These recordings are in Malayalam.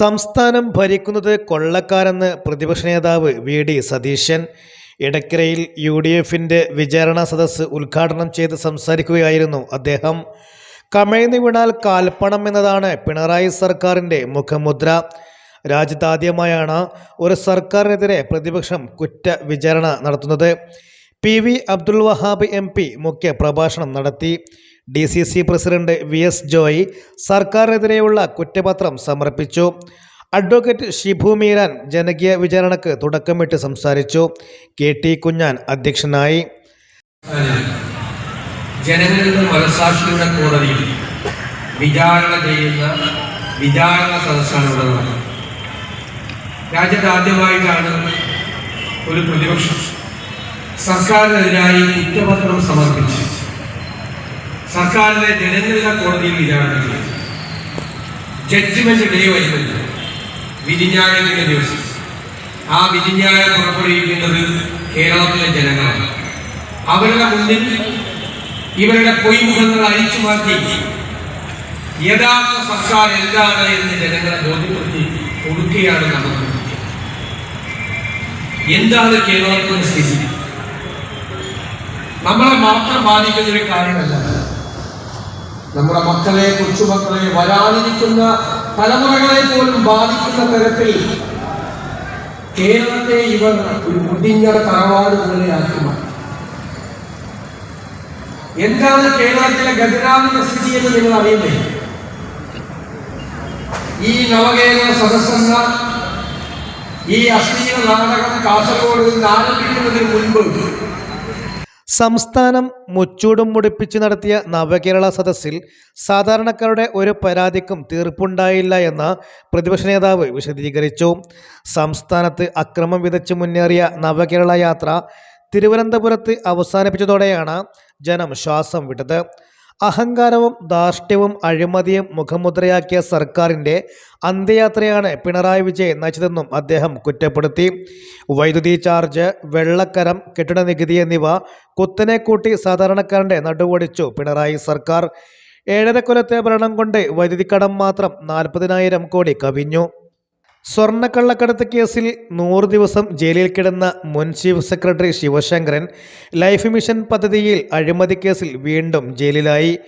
സംസ്ഥാനം ഭരിക്കുന്നത് കൊള്ളക്കാരെന്ന് പ്രതിപക്ഷ നേതാവ് വി ഡി സതീശൻ. ഇടക്കരയിൽ യു ഡി എഫിന്റെ വിചാരണ സദസ്സ് ഉദ്ഘാടനം ചെയ്ത് സംസാരിക്കുകയായിരുന്നു അദ്ദേഹം. കമഴ്ന്നു വീണാൽ കാൽപ്പണം എന്നതാണ് പിണറായി സർക്കാരിന്റെ മുഖമുദ്ര. രാജ്യത്താദ്യമായാണ് ഒരു സർക്കാരിനെതിരെ പ്രതിപക്ഷം കുറ്റ വിചാരണ നടത്തുന്നത്. P V Abdul Wahab M P മുഖ്യ പ്രഭാഷണം നടത്തി. D C C president V S Joy സർക്കാരിനെതിരെയുള്ള കുറ്റപത്രം സമർപ്പിച്ചു. അഡ്വക്കേറ്റ് ഷിബു മീരാൻ ജനകീയ വിചാരണക്ക് തുടക്കമിട്ട് സംസാരിച്ചു. കെ ടി കുഞ്ഞാൻ അധ്യക്ഷനായി. ജനങ്ങളുടെ മനസാക്ഷിയുടെ കോടതിയിൽ വിചാരണ ചെയ്യുന്ന വിചാരണ സദസ്സാണ് ഇവിടെ രാജ്യത്ത് ആദ്യമായിട്ടാണ് ഒരു പ്രതിപക്ഷം സർക്കാരിനെതിരായി കുറ്റപത്രം സമർപ്പിച്ച് സർക്കാരിനെ ജനങ്ങളുടെ കോടതിയിൽ വിചാരണ ജഡ്ജ്മെന്റ് ഡേ വരുന്നത് വിധിന്യായത്തിന്റെ ദിവസം. ആ വിധിന്യായം പുറപ്പെടുവിക്കുന്നത് കേരളത്തിലെ ജനങ്ങളാണ്. അവരുടെ മുന്നിൽ ഇവരുടെ പൊയ്മുഖങ്ങൾ അഴിച്ചു മാറ്റി. യഥാർത്ഥ സർക്കാർ എന്താണ് എന്ന് ജനങ്ങളെ ബോധ്യപ്പെടുത്തി കൊടുക്കുകയാണ് നമ്മൾ എന്താണ് കേരളത്തിന്റെ സ്ഥിതി? നമ്മളെ മാത്രം ബാധിക്കുന്ന ഒരു കാര്യമല്ല. നമ്മുടെ മക്കളെ കൊച്ചുമക്കളെ വരാനിരിക്കുന്ന തലമുറകളെ പോലും ബാധിക്കുന്ന തരത്തിൽ കേരളത്തെ ഇവർ ഒരു മുടിഞ്ഞ തറവാട് പോലെയാക്കി മാറ്റി. എന്താണ് കേരളത്തിലെ ഗതിരാവിന്റെ സ്ഥിതി എന്ന് നിങ്ങൾ അറിയുന്നേ ഈ നവകേരള സദസ്സെന്ന ഈ അശ്ലീല നാടകം കാസർഗോഡ് ആരംഭിക്കുന്നതിന് മുൻപ് സംസ്ഥാനം മുച്ചൂടും മുടിപ്പിച്ച് നടത്തിയ നവകേരള സദസ്സിൽ സാധാരണക്കാരുടെ ഒരു പരാതിക്കും തീർപ്പുണ്ടായില്ല എന്ന് പ്രതിപക്ഷ നേതാവ് വിശദീകരിച്ചു. സംസ്ഥാനത്ത് അക്രമം വിതച്ച് മുന്നേറിയ നവകേരള യാത്ര തിരുവനന്തപുരത്ത് അവസാനിപ്പിച്ചതോടെയാണ് ജനം ശ്വാസം വിട്ടത്. അഹങ്കാരവും ധാർഷ്ട്യവും അഴിമതിയും മുഖമുദ്രയാക്കിയ സർക്കാരിന്റെ അന്ത്യയാത്രയാണ് പിണറായി വിജയൻ നയിച്ചതെന്നും അദ്ദേഹം കുറ്റപ്പെടുത്തി. വൈദ്യുതി ചാർജ് വെള്ളക്കരം കെട്ടിട നികുതി എന്നിവ കുത്തനെ കൂട്ടി സാധാരണക്കാരന്റെ നടുവൊടിച്ചു പിണറായി സർക്കാർ. ഏഴര കൊല്ലത്തെ ഭരണം കൊണ്ട് വൈദ്യുതി കടം മാത്രം നാൽപ്പതിനായിരം കോടി കവിഞ്ഞു. സ്വർണക്കള്ളക്കടത്ത് കേസിൽ നൂറ് ദിവസം ജയിലിൽ കിടന്ന മുൻ chief secretary Sivasankaran life mission പദ്ധതിയിൽ അഴിമതി കേസിൽ വീണ്ടും ജയിലിലായി.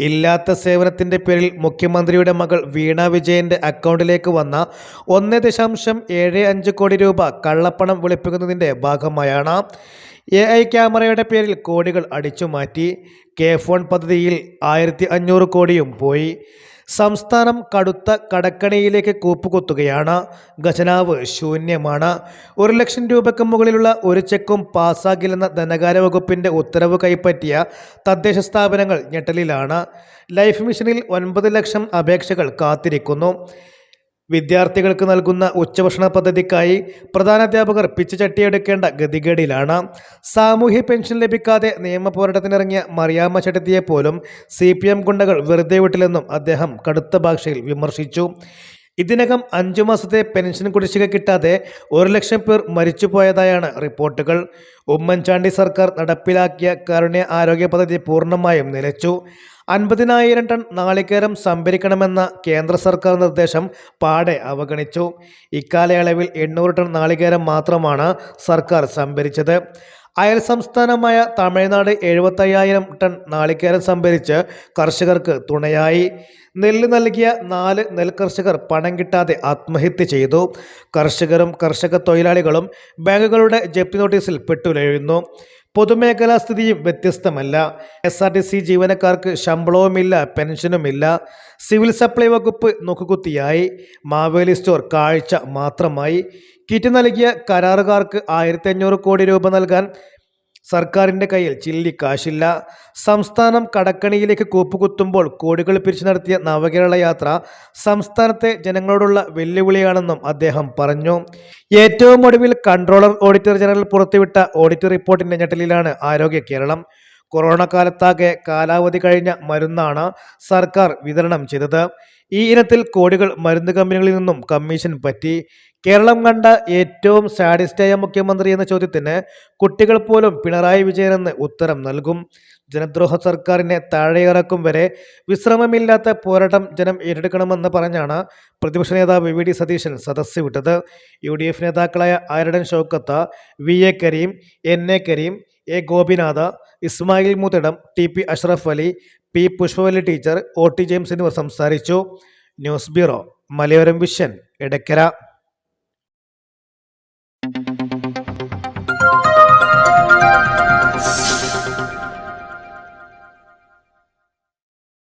ഇല്ലാത്ത സേവനത്തിന്റെ പേരിൽ മുഖ്യമന്ത്രിയുടെ മകൾ വീണ വിജയന്റെ അക്കൗണ്ടിലേക്ക് വന്ന ഒന്ന് ദശാംശം ഏഴ് അഞ്ച് കോടി രൂപ കള്ളപ്പണം വെളുപ്പിക്കുന്നതിന്റെ ഭാഗമായാണ്. എ ഐ ക്യാമറയുടെ പേരിൽ കോടികൾ അടിച്ചുമാറ്റി കെ ഫോൺ പദ്ധതിയിൽ ആയിരത്തി അഞ്ഞൂറ് കോടിയും പോയി. സംസ്ഥാനം കടുത്ത കടക്കണിയിലേക്ക് കൂപ്പുകുത്തുകയാണ്. ഖജനാവ് ശൂന്യമാണ്. ഒരു ലക്ഷം രൂപയ്ക്ക് മുകളിലുള്ള ഒരു ചെക്കും പാസ്സാകില്ലെന്ന ധനകാര്യ വകുപ്പിന്റെ ഉത്തരവ് കൈപ്പറ്റിയ തദ്ദേശ സ്ഥാപനങ്ങൾ ഞെട്ടലിലാണ്. ലൈഫ് മിഷനിൽ ഒൻപത് ലക്ഷം അപേക്ഷകൾ കാത്തിരിക്കുന്നു. വിദ്യാർത്ഥികൾക്ക് നൽകുന്ന ഉച്ചഭക്ഷണ പദ്ധതിക്കായി പ്രധാനാധ്യാപകർ പിച്ച് ചട്ടിയെടുക്കേണ്ട ഗതികേടിലാണ്. സാമൂഹ്യ പെൻഷൻ ലഭിക്കാതെ നിയമ പോരാട്ടത്തിനിറങ്ങിയ മറിയാമ്മ ചട്ടത്തിയെ പോലും സി പി എം ഗുണ്ടകൾ വെറുതെ വിട്ടില്ലെന്നും അദ്ദേഹം കടുത്ത ഭാഷയിൽ വിമർശിച്ചു. ഇതിനകം അഞ്ചു മാസത്തെ പെൻഷൻ കുടിശ്ശിക കിട്ടാതെ ഒരു ലക്ഷം പേർ മരിച്ചുപോയതായാണ് റിപ്പോർട്ടുകൾ. ഉമ്മൻചാണ്ടി സർക്കാർ നടപ്പിലാക്കിയ കാരുണ്യ ആരോഗ്യ പദ്ധതി പൂർണമായും നിലച്ചു. അൻപതിനായിരം ടൺ നാളികേരം സംഭരിക്കണമെന്ന കേന്ദ്ര സർക്കാർ നിർദ്ദേശം പാടെ അവഗണിച്ചു. ഇക്കാലയളവിൽ എണ്ണൂറ് ടൺ നാളികേരം മാത്രമാണ് സർക്കാർ സംഭരിച്ചത്. അയൽ സംസ്ഥാനമായ തമിഴ്നാട് എഴുപത്തയ്യായിരം ടൺ നാളികേരം സംഭരിച്ച് കർഷകർക്ക് തുണയായി. നെല്ല് നൽകിയ നാല് നെൽകർഷകർ പണം കിട്ടാതെ ആത്മഹത്യ ചെയ്തു. കർഷകരും കർഷക തൊഴിലാളികളും ബാങ്കുകളുടെ ജപ്തി നോട്ടീസിൽ പെട്ടുലയുന്നു. പൊതുമേഖലാ സ്ഥിതിയും വ്യത്യസ്തമല്ല. എസ് ആർ ടി സി ജീവനക്കാർക്ക് ശമ്പളവുമില്ല പെൻഷനുമില്ല. സിവിൽ സപ്ലൈ വകുപ്പ് നോക്കുകുത്തിയായി. മാവേലി സ്റ്റോർ കാഴ്ച മാത്രമായി. കിറ്റ് നൽകിയ കരാറുകാർക്ക് ആയിരത്തി കോടി രൂപ നൽകാൻ സർക്കാരിന്റെ കയ്യിൽ ചില്ലി കാശില്ല. സംസ്ഥാനം കടക്കണിയിലേക്ക് കൂപ്പുകുത്തുമ്പോൾ കോടികൾ പിരിച്ചു നടത്തിയ നവകേരള യാത്ര സംസ്ഥാനത്തെ ജനങ്ങളോടുള്ള വെല്ലുവിളിയാണെന്നും അദ്ദേഹം പറഞ്ഞു. ഏറ്റവും ഒടുവിൽ കൺട്രോളർ ഓഡിറ്റർ ജനറൽ പുറത്തുവിട്ട ഓഡിറ്റ് റിപ്പോർട്ടിന്റെ ഞെട്ടലിലാണ് ആരോഗ്യ കേരളം. കൊറോണ കാലത്താകെ കാലാവധി കഴിഞ്ഞ മരുന്നാണ് സർക്കാർ വിതരണം ചെയ്തത്. ഈ ഇനത്തിൽ കോടികൾ മരുന്ന് കമ്പനികളിൽ നിന്നും കമ്മീഷൻ പറ്റി. കേരളം കണ്ട ഏറ്റവും സാഡിസ്റ്റായ മുഖ്യമന്ത്രി എന്ന ചോദ്യത്തിന് കുട്ടികൾ പോലും പിണറായി വിജയനെന്ന് ഉത്തരം നൽകും. ജനദ്രോഹ സർക്കാരിനെ താഴെയിറക്കും വരെ വിശ്രമമില്ലാത്ത പോരാട്ടം ജനം ഏറ്റെടുക്കണമെന്ന് പറഞ്ഞാണ് പ്രതിപക്ഷ നേതാവ് വി ഡി സതീശൻ സദസ്സ് വിട്ടത്. യു ഡി എഫ് നേതാക്കളായ Aryadan Shoukath V A Kareem N A Kareem A Gopinath Ismail Muthedam T P Ashraf Ali P Pushpavalli teacher O T James എന്നിവർ സംസാരിച്ചു. News bureau Malayoram vision Edakkara